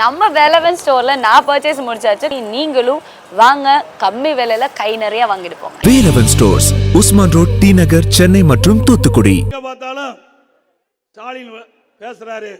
நம்ம வேலவன் ஸ்டோர்ல நான் பர்ச்சேஸ் முடிச்சாச்சு. நீங்களும் வாங்க கம்மி விலையில கை நிறைய வாங்கிட்டு போங்க. Velavan stores Usman road T Nagar Chennai மற்றும் தூத்துக்குடி. எங்க பார்த்தாலும் ஸ்டாலின் பேசுறாரு.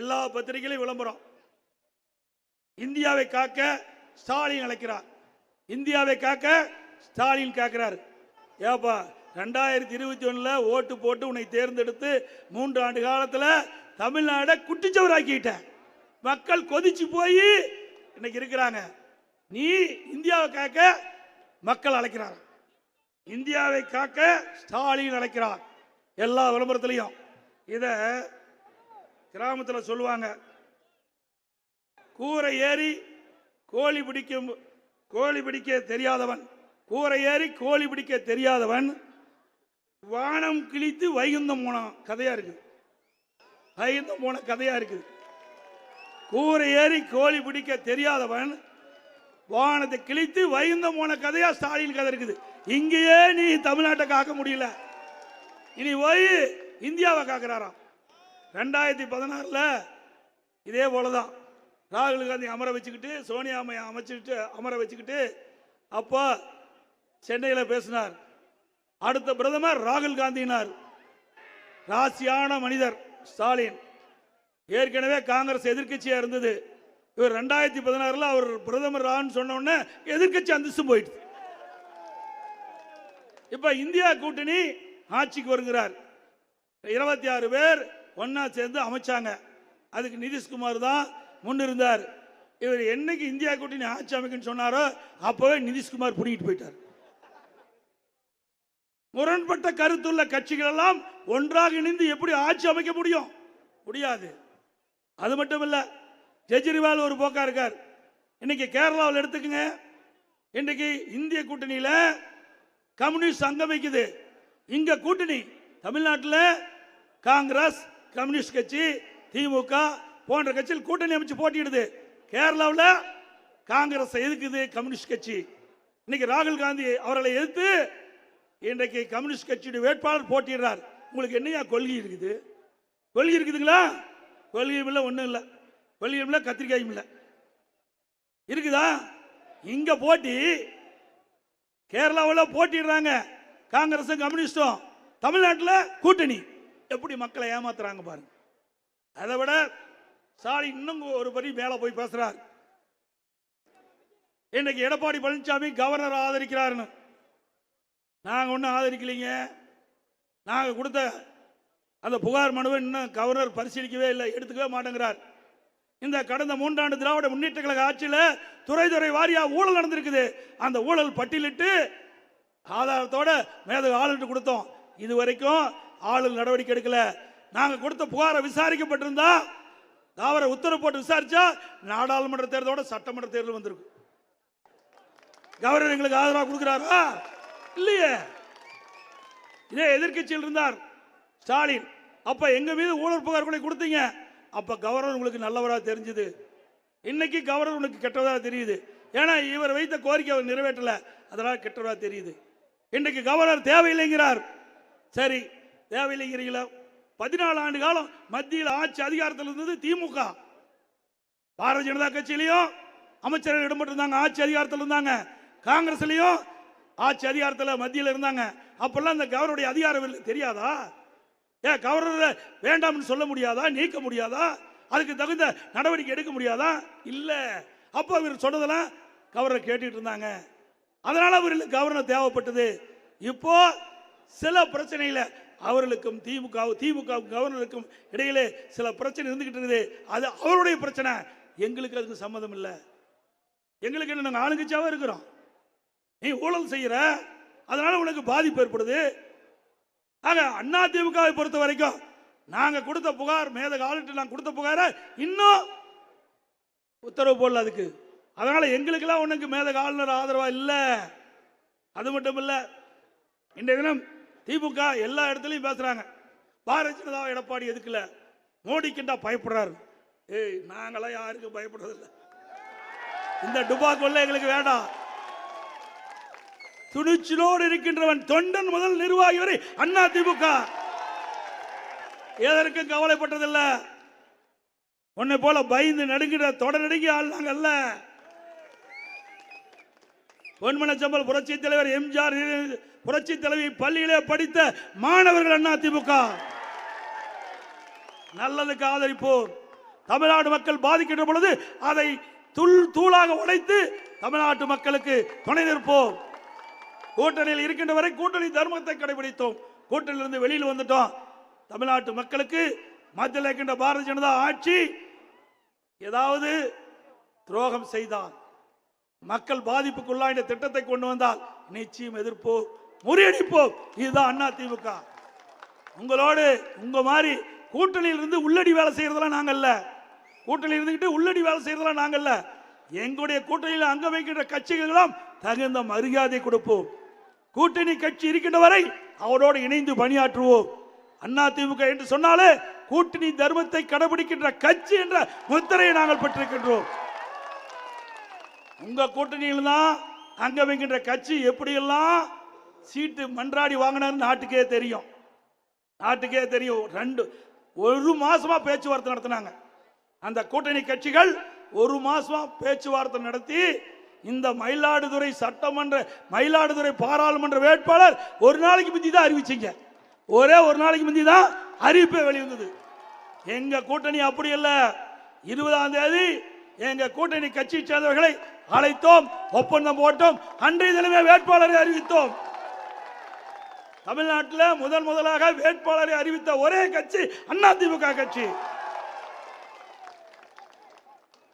எல்லா பத்திரிகையிலும் விளம்பரம். இந்தியாவை காக்க ஸ்டாலின் அழைக்கிறார். இந்தியாவை காக்க ஸ்டாலின் கேட்கிறார் ஏப்பா ரெண்டாயிரத்தி இருபத்தி ஒண்ணுல ஓட்டு போட்டு உன்னை தேர்ந்தெடுத்து மூன்று ஆண்டு காலத்துல தமிழ்நாடை குட்டிச்சவராக்கிட்ட மக்கள் கொதிச்சு போய் இன்னைக்கு இருக்கிறாங்க. நீ இந்தியாவை காக்க மக்கள் அழைக்கிறார். இந்தியாவை காக்க ஸ்டாலின் அழைக்கிறார். எல்லா விளம்பரத்திலையும். இத கிராமத்தில் சொல்லுவாங்க. கூரை ஏறி கோழி பிடிக்கும் கோழி பிடிக்க தெரியாதவன் கூரை ஏறி கோழி பிடிக்க தெரியாதவன் வானம் கிழித்து வைகுந்தம் போனான். கதையா இருக்குது வைகுந்தம் போன கதையா இருக்குது. கூரை ஏறி கோழி பிடிக்க தெரியாதவன் வானத்தை கிழித்து வைகுந்தம் போன கதையா ஸ்டாலின் கதை இருக்குது. இங்கேயே நீ தமிழ்நாட்டை காக்க முடியல. இனி போய் இந்தியாவை காக்கிறாராம். ரெண்டாயிரத்தி பதினாறுல இதே போலதான். ராகுல் காந்தி அமர வச்சுக்கிட்டு சோனியா அம்மையை அமைச்சுக்கிட்டு அமர வச்சுக்கிட்டு அப்போ சென்னையில் பேசினார். அடுத்த பிரதமர் ராகுல் காந்தினார் ராசியான மனிதர். ஸ்டாலின். ஏற்கனவே காங்கிரஸ் எதிர்க்கட்சியா இருந்தது. இவர் ரெண்டாயிரத்தி பதினாறுல அவர் பிரதமர் ஆன்னு சொன்ன உடனே எதிர்க்கட்சி அந்தஸ்து போயிட்டு இப்ப இந்தியா கூட்டணி ஆட்சிக்கு வருகிறார். இருபத்தி ஆறு பேர் ஒன்னா சேர்ந்து அமைச்சாங்க. அதுக்கு நிதிஷ்குமார் தான் முன்னிருந்தார் இவர் என்னைக்கு இந்தியா கூட்டணி ஆட்சி அமைக்குன்னு சொன்னாரோ அப்பவே நிதிஷ்குமார் பிடிக்கிட்டு போயிட்டார். முரண்பட்ட கருத்துள்ள கட்சிகள் எல்லாம் ஒன்றாக இணைந்து எப்படி ஆட்சி அமைக்க முடியும்? முடியாது. அது மட்டும் இல்லை கெஜ்ரிவால் ஒரு போக்கா இருக்கார். இன்னைக்கு கேரளாவில் எடுத்துக்கங்க. இன்னைக்கு இந்திய கூட்டணியில் கம்யூனிஸ்ட் அங்கமைக்குது இங்க கூட்டணி தமிழ்நாட்டில் காங்கிரஸ் கம்யூனிஸ்ட் கட்சி திமுக போன்ற கட்சியில் கூட்டணி அமைச்சு போட்டியிடுது. கேரளாவில் காங்கிரஸ் எதிர்க்குது கம்யூனிஸ்ட் கட்சி. இன்னைக்கு ராகுல் காந்தி அவர்களை எதிர்த்து இன்றைக்கு கம்யூனிஸ்ட் கட்சியுடைய வேட்பாளர் போட்டியிடுறார். உங்களுக்கு என்னையா கொள்கை இருக்குது? கொள்கை இருக்குதுங்களா? கொள்கையும் இல்லை ஒன்றும் இல்லை. கொள்கையும் இல்லை கத்திரிக்காயும் இல்லை. இருக்குதா? இங்கே போட்டி கேரளாவில் போட்டிடுறாங்க. காங்கிரஸும் கம்யூனிஸ்டும். தமிழ்நாட்டில் கூட்டணி. எப்படி மக்களை ஏமாத்துறாங்க பாருங்க. அதை விட ஸ்டாலின் இன்னும் ஒரு படி மேலே போய் பேசுகிறார் இன்னைக்கு எடப்பாடி பழனிசாமி கவர்னர் ஆதரிக்கிறாருன்னு. நாங்கள் ஒன்றும் ஆதரிக்கலைங்க. நாங்கள் கொடுத்த அந்த புகார் மனுவை இன்னும் கவர்னர் பரிசீலிக்கவே இல்லை எடுத்துக்கவே மாட்டேங்கிறார். இந்த கடந்த மூன்றாண்டு திராவிட முன்னேற்ற கழக ஆட்சியில் துறை துறை வாரியாக ஊழல் நடந்திருக்குது. அந்த ஊழல் பட்டியலிட்டு ஆதாரத்தோட மேத ஆளுநர் கொடுத்தோம். இது வரைக்கும் ஆளுநர் நடவடிக்கை எடுக்கல. நாங்கள் கொடுத்த புகாரை விசாரிக்கப்பட்டிருந்தா தாவர உத்தரவு போட்டு விசாரிச்சா நாடாளுமன்ற தேர்தலோட சட்டமன்ற தேர்தல் வந்திருக்கும். கவர்னர் எங்களுக்கு ஆதரவாக கொடுக்குறாரா? இல்லையே. இதே எதிர்க்கட்சியில் இருந்தார் ஸ்டாலின். அப்ப எங்க மீது ஊழல் புகார் கூட கொடுத்தீங்க? அப்ப கவர்னர் உங்களுக்கு நல்லவராக தெரிஞ்சது. இன்னைக்கு கவர்னர் உங்களுக்கு கெட்டவராக தெரியுது. ஏன்னா இவர் வைத்த கோரிக்கை அவர் நிறைவேற்றல. அதனால கெட்டவராக தெரியுது. இன்னைக்கு கவர்னர் தேவையில்லைங்கிறார். சரி தேவையில்லைங்கிறீங்களா? பதினாலு ஆண்டு காலம் மத்தியில் ஆட்சி அதிகாரத்தில் இருந்தது திமுக. பாரதிய ஜனதா கட்சியிலையும் அமைச்சர்கள் இடம்பெற்றிருந்தாங்க ஆட்சி அதிகாரத்தில் இருந்தாங்க. காங்கிரஸ்லயும் ஆட்சி அதிகாரத்தில் மத்தியில் இருந்தாங்க. அப்பெல்லாம் அந்த கவர்னருடைய அதிகாரம் தெரியாதா? ஏன் கவர்னர் வேண்டாம்னு சொல்ல முடியாதா? நீக்க முடியாதா? அதுக்கு தகுந்த நடவடிக்கை எடுக்க முடியாதா? இல்லை. அப்போ இவர் சொன்னதெல்லாம் கவர்னர் கேட்டுட்டு இருந்தாங்க. அதனால் அவர்களுக்கு கவர்னர் தேவைப்பட்டது. இப்போ சில பிரச்சனையில் அவர்களுக்கும் திமுக திமுக கவர்னருக்கும் இடையிலே சில பிரச்சனை இருந்துகிட்டு இருக்குது. அது அவருடைய பிரச்சனை. எங்களுக்கு அதுக்கு சம்மதம் இல்லை. எங்களுக்கு என்ன நாங்கள் ஆளுங்கட்சியாவே இருக்கிறோம். நீ ஊழல் செய்யற. அதனால உனக்கு பாதிப்பு ஏற்படுது. ஆக அண்ணா திமுகவை பொறுத்த வரைக்கும் நாங்க கொடுத்த புகார் மேத ஆளுட்டு நான் கொடுத்த புகாரை இன்னும் உத்தரவு போடல அதுக்கு. அதனால எங்களுக்கெல்லாம் உனக்கு மேத ஆளுநர் ஆதரவா இல்ல. அது மட்டும் இல்ல இன்றைய தினம் திமுக எல்லா இடத்துலையும் பேசுறாங்க. பாரதிய ஜனதா எடப்பாடி எதுக்குல? மோடிக்குண்டா பயப்படுறாரு? ஏய் நாங்களாம் யாருக்கும் பயப்படுறதில்லை. இந்த டுபா கொள்ள எங்களுக்கு வேண்டாம். துணிச்சலோடு இருக்கின்றவன் தொண்டன் முதல் நிர்வாகி வரை அண்ணா திமுக. எதற்கும் கவலைப்பட்டதில்லை. உன்னை போல பயந்து நடுங்கிற தொடர் ஆள் நாங்கல்ல பொன்மனச்சம்பல் புரட்சி தலைவர் எம்ஜிஆர் புரட்சி தலைவி பள்ளியிலே படித்த மாணவர்கள் அண்ணா திமுக. நல்லதுக்கு ஆதரிப்போம் தமிழ்நாடு மக்கள் பாதிக்கின்ற பொழுது அதை துள் தூளாக உடைத்து தமிழ்நாட்டு மக்களுக்கு துணை நிற்போம். கூட்டணியில் இருக்கின்ற வரை கூட்டணி தர்மத்தை கடைபிடித்தோம். கூட்டணியிலிருந்து வெளியில் வந்துட்டோம். தமிழ்நாட்டு மக்களுக்கு மத்தியில் இருக்கின்ற பாரதிய ஜனதா ஆட்சி ஏதாவது துரோகம் செய்தால் மக்கள் பாதிப்புக்குள்ளா இந்த திட்டத்தை கொண்டு வந்தால் நிச்சயம் எதிர்ப்போம் முறியடிப்போம். இதுதான் அண்ணா திமுக. உங்களோடு உங்க மாதிரி கூட்டணியில் இருந்து உள்ளடி வேலை செய்யறதெல்லாம் நாங்கல்ல கூட்டணியில் இருந்துகிட்டு உள்ளடி வேலை செய்யறதெல்லாம் நாங்கல்ல எங்களுடைய கூட்டணியில் அங்க வைக்கின்ற கட்சிகளெல்லாம் தகுந்த மரியாதை கொடுப்போம். கூட்டணி கட்சி இருக்கின்ற வரை அவரோடு இணைந்து பணியாற்றுவோம். அண்ணா திமுக என்று சொன்னாலே கூட்டணி தர்மத்தை கடைபிடிக்கின்ற கட்சி என்ற முத்திரையை நாங்கள் பெற்றிருக்கின்றோம். உங்க கூட்டணியில் தான் அங்க வைக்கின்ற கட்சி எப்படியெல்லாம் சீட்டு மன்றாடி வாங்கினார் நாட்டுக்கே தெரியும். நாட்டுக்கே தெரியும். ரெண்டு ஒரு மாசமா பேச்சுவார்த்தை நடத்தினாங்க. அந்த கூட்டணி கட்சிகள் ஒரு மாசமா பேச்சுவார்த்தை நடத்தி இந்த மயிலாடுதுறை சட்டமன்ற மயிலாடுதுறை பாராளுமன்ற வேட்பாளர் ஒரு நாளைக்கு முந்தி தான் அறிவிச்சிங்க. ஒரே ஒரு நாளைக்கு முந்தி தான் அறிவிப்பே வெளிவந்தது. எங்க கூட்டணி அப்படி இல்ல. இருபதாம் தேதி எங்க கூட்டணி கட்சி சேர்ந்தவர்களை அழைத்தோம் ஒப்பந்தம் போட்டோம் அன்றைய தினமே வேட்பாளரை அறிவித்தோம். தமிழ்நாட்டில் முதன் முதலாக வேட்பாளரை அறிவித்த ஒரே கட்சி அதிமுக கட்சி.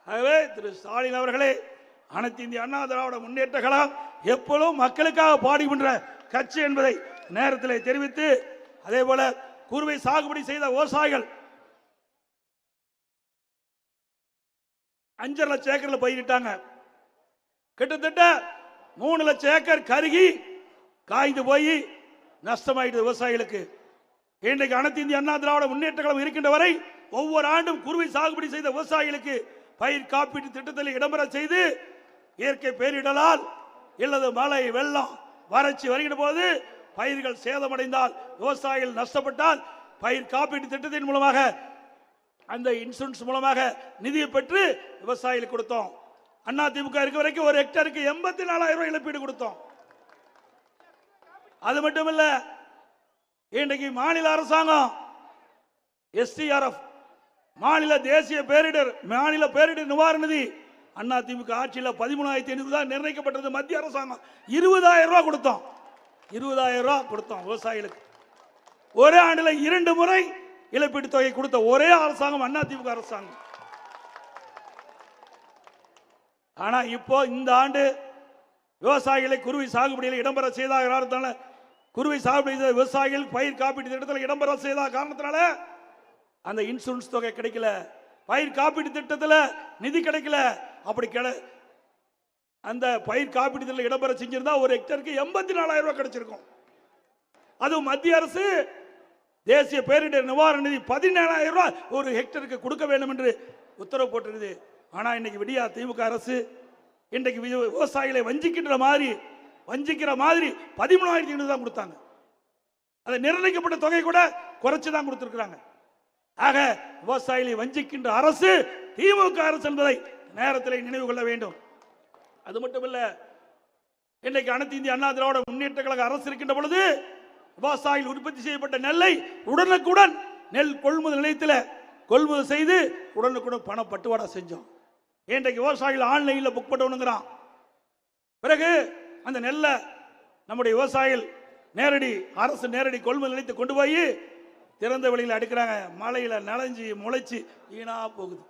ஆகவே திரு ஸ்டாலின் அவர்களே அனைத்து இந்திய அண்ணா திராவிட முன்னேற்ற கழகம் எப்பொழுதும் மக்களுக்காக பாடுகின்ற கட்சி என்பதை நேரத்தில் தெரிவித்து அதே போல குறுவை சாகுபடி செய்த விவசாயிகள் அஞ்சரை லட்சம் ஏக்கர்ல பயிரிட்டாங்க. கிட்டத்தட்ட மூணு லட்சம் ஏக்கர் கருகி காய்ந்து போய் நஷ்டமாயிடுது விவசாயிகளுக்கு. இன்றைக்கு அனைத்து இந்திய அண்ணா திராவிட முன்னேற்ற கழகம் இருக்கின்ற வரை ஒவ்வொரு ஆண்டும் குறுவை சாகுபடி செய்த விவசாயிகளுக்கு பயிர் காப்பீட்டு திட்டத்தில் இடம்பெற செய்து இயற்கை பேரிடலால் இல்லது மழை வெள்ளம் வறட்சி வருகிற போது பயிர்கள் சேதமடைந்தால் விவசாயிகள் நஷ்டப்பட்டால் பயிர் காப்பீட்டு திட்டத்தின் மூலமாக அந்த இன்சூரன்ஸ் மூலமாக நிதியை பெற்று விவசாயிகளுக்கு கொடுத்தோம். அண்ணா திமுக இருக்க வரைக்கும் ஒரு ஹெக்டருக்கு எண்பத்தி நாலாயிரம் ரூபாய் இழப்பீடு கொடுத்தோம். அது மட்டும் இல்ல இன்றைக்கு மாநில அரசாங்கம் எஸ்டிஆர்எஃப் மாநில தேசிய பேரிடர் மாநில பேரிடர் நிவாரண நிதி அண்ணா திமுக ஆட்சியில் பதிமூணாயிரத்தி ஐநூறு தான் நிர்ணயிக்கப்பட்டது மத்திய அரசாங்கம். இருபதாயிரம் ரூபா கொடுத்தோம். இருபதாயிரம் ரூபா கொடுத்தோம் விவசாயிகளுக்கு. ஒரே ஆண்டில் இரண்டு முறை இழப்பீட்டு தொகை கொடுத்த ஒரே அரசாங்கம் அண்ணா திமுக அரசாங்கம். ஆனால் இப்போ இந்த ஆண்டு விவசாயிகளை குருவி சாகுபடியில் இடம்பெற செய்த காரணத்தினால குருவி சாகுபடி செய்த விவசாயிகள் பயிர் காப்பீட்டு திட்டத்தில் இடம்பெற செய்த காரணத்தினால அந்த இன்சூரன்ஸ் தொகை கிடைக்கல. பயிர் காப்பீட்டு திட்டத்தில் நிதி கிடைக்கல. அப்படி கிடை அந்த பயிர் காப்பீட்டுல இடம்பெற செஞ்சிருந்தா ஒரு ஹெக்டருக்கு எண்பத்தி நாலாயிரம் ரூபாய் கிடைச்சிருக்கும். அதுவும் மத்திய அரசு தேசிய பேரிடர் நிவாரண நிதி பதினேழாயிரம் ரூபாய் ஒரு ஹெக்டருக்கு கொடுக்க வேண்டும் என்று உத்தரவு போட்டிருக்குது. ஆனா இன்னைக்கு விடியா திமுக அரசு இன்றைக்கு விவசாயிகளை வஞ்சிக்கின்ற மாதிரி வஞ்சிக்கிற மாதிரி பதிமூணாயிரத்தி ஐநூறு தான் கொடுத்தாங்க. அதை நிர்ணயிக்கப்பட்ட தொகை கூட குறைச்சு தான் கொடுத்துருக்குறாங்க. ஆக விவசாயிகளை வஞ்சிக்கின்ற அரசு திமுக அரசு என்பதை நேரத்தில் நினைவு கொள்ள வேண்டும். அது மட்டும் இல்ல இன்றைக்கு அனைத்து இந்திய அண்ணா திராவிட முன்னேற்ற கழக அரசு இருக்கின்ற பொழுது விவசாயிகள் உற்பத்தி செய்யப்பட்ட நெல்லை உடனுக்குடன் நெல் கொள்முதல் நிலையத்தில் கொள்முதல் செய்து உடனுக்குடன் பண பட்டுவாடா செஞ்சோம். இன்றைக்கு விவசாயிகள் ஆன்லைனில் புக் பண்ணணுங்கிறான். பிறகு அந்த நெல்லை நம்முடைய விவசாயிகள் நேரடி அரசு நேரடி கொள்முதல் நிலையத்தை கொண்டு போய் திறந்த வெளியில் அடுக்கிறாங்க. மழையில் நனைஞ்சி முளைச்சி வீணாக போகுது.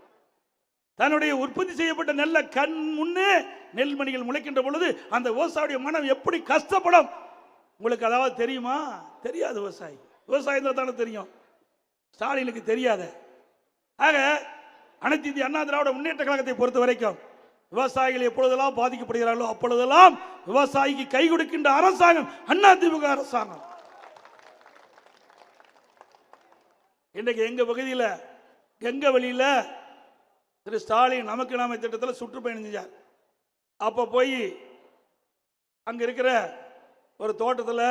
தன்னுடைய உற்பத்தி செய்யப்பட்ட நெல்ல கண் முன்னே நெல்மணிகள் முளைக்கின்ற பொழுது அந்த விவசாயியுடைய மனம் எப்படி கஷ்டப்படும்? உங்களுக்கு அதாவது தெரியுமா? தெரியாது விவசாயி. விவசாயம் தான் தானே தெரியும். ஸ்டாலினுக்கு தெரியாத. ஆக அனைத்து இந்திய அண்ணா திராவிட முன்னேற்ற கழகத்தை பொறுத்த வரைக்கும் விவசாயிகள் எப்பொழுதெல்லாம் பாதிக்கப்படுகிறார்களோ அப்பொழுதெல்லாம் விவசாயிக்கு கை கொடுக்கின்ற அரசாங்கம் அண்ணா திமுக அரசாங்கம். இன்றைக்கு எங்க பகுதியில் கங்க வழியில் திரு ஸ்டாலின் நமக்கு நாம திட்டத்தில் சுற்றுப்பயணம் செஞ்சார். அப்போ போய் அங்கே இருக்கிற ஒரு தோட்டத்தில்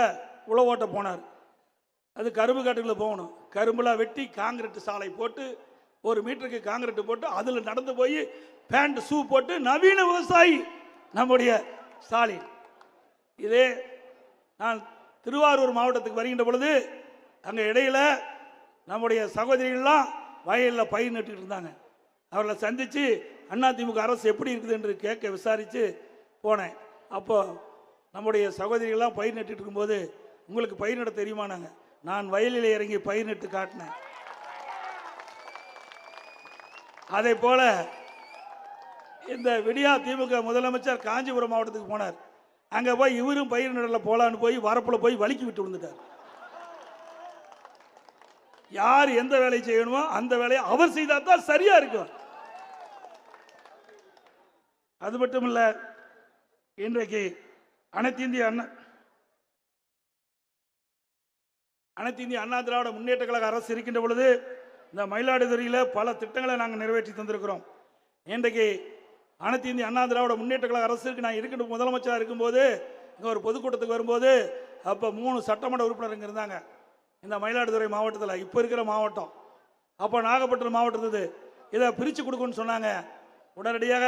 உழவு ஓட்ட போனார். அது கரும்பு காட்டுக்குள்ள போகணும். கரும்புலாம் வெட்டி காங்கிரீட் சாலை போட்டு ஒரு மீட்டருக்கு காங்கிரீட் போட்டு அதில் நடந்து போய் பேண்ட் ஷூ போட்டு நவீன விவசாயி நம்முடைய ஸ்டாலின். இதே நான் திருவாரூர் மாவட்டத்துக்கு வருகின்ற பொழுது அங்கே இடையில் நம்முடைய சகோதரிகள்லாம் வயலில் பயிர் நட்டுக்கிட்டு இருந்தாங்க. அவர்களை சந்தித்து அதிமுக அரசு எப்படி இருக்குது என்று கேட்க விசாரித்து போனேன். அப்போது நம்முடைய சகோதரிகள்லாம் பயிர் நட்டுட்டு இருக்கும்போது உங்களுக்கு பயிர் நட தெரியுமானாங்க. நான் வயலில் இறங்கி பயிர் நட்டு காட்டினேன். அதே போல் இந்த விடியா திமுக முதலமைச்சர் காஞ்சிபுரம் மாவட்டத்துக்கு போனார். அங்கே போய் இவரும் பயிர் நடல போகலான்னு போய் வரப்பில் போய் வலிக்கு விட்டு விழுந்துட்டார். யார் எந்த வேலையை செய்யணுமோ அந்த வேலையை அவர் செய்தால் தான் சரியாக இருக்கும். அது மட்டும் இல்ல இன்றைக்கு அனைத்து இந்திய அண்ணா அனைத்து இந்திய அண்ணா திராவிட முன்னேற்ற கழக அரசு இருக்கின்ற பொழுது இந்த மயிலாடுதுறையில் பல திட்டங்களை நாங்கள் நிறைவேற்றி தந்திருக்கிறோம். இன்றைக்கு அனைத்து இந்திய அண்ணா திராவிட முன்னேற்ற கழக அரசுக்கு நான் இருக்கின்ற முதலமைச்சராக இருக்கும்போது இங்கே ஒரு பொதுக்கூட்டத்துக்கு வரும்போது அப்போ மூணு சட்டமன்ற உறுப்பினர் இங்கே இருந்தாங்க. இந்த மயிலாடுதுறை மாவட்டத்தில் இப்போ இருக்கிற மாவட்டம். அப்போ நாகப்பட்டினம் மாவட்டத்து இதை பிரித்து கொடுக்குன்னு சொன்னாங்க. உடனடியாக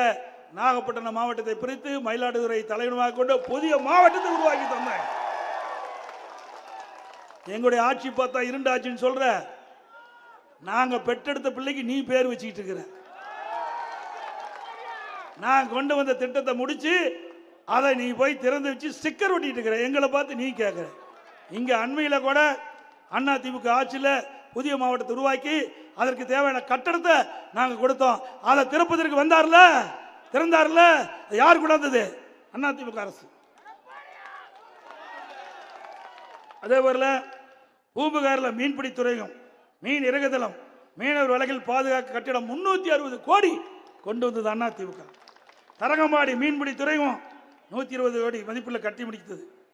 நாகப்பட்டினம் மாவட்டத்தை பிரித்து மயிலாடுதுறை தலைவனமாக கொண்டு புதிய மாவட்டத்தை உருவாக்கி தந்தேன். எங்களுடைய ஆட்சி பார்த்தா இருண்ட ஆட்சின்னு சொல்ற நாங்க பெற்றெடுத்த பிள்ளைக்கு நீ பேர் வச்சுக்கிட்டு இருக்கிற. நான் கொண்டு வந்த திட்டத்தை முடிச்சு அதை நீ போய் திறந்து வச்சு ஸ்டிக்கர் ஒட்டிட்டு இருக்கிற. எங்களை பார்த்து நீ கேட்குற இங்க அண்மையில கூட அண்ணா திமுக ஆட்சியில் புதிய மாவட்டத்தை உருவாக்கி அதற்கு தேவையான கட்டடத்தை நாங்கள் கொடுத்தோம். அதை திறப்பதற்கு வந்தார்ல? திறந்தார்ல? யார் கொண்டாந்தது அண்ணா திமுக அரசு. அதே போல பூம்புகாரில் மீன்பிடி துறையும் மீன் இறகுதளம் மீனவர் வழக்கில் பாதுகாக்க கட்டிடம் முன்னூற்றி அறுபது கோடி கொண்டு வந்தது அண்ணா திமுக. தரங்கம்பாடி மீன்பிடி துறையும் நூற்றி இருபது கோடி மதிப்பில் கட்டி முடித்தது.